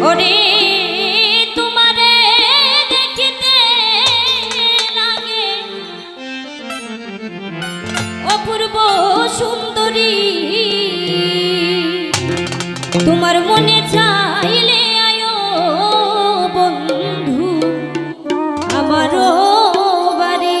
ওরে তোমারে দেখিতে অপূর্ব সুন্দরী তোমার মনে চাইলে আয়ো বন্ধু বাড়ি।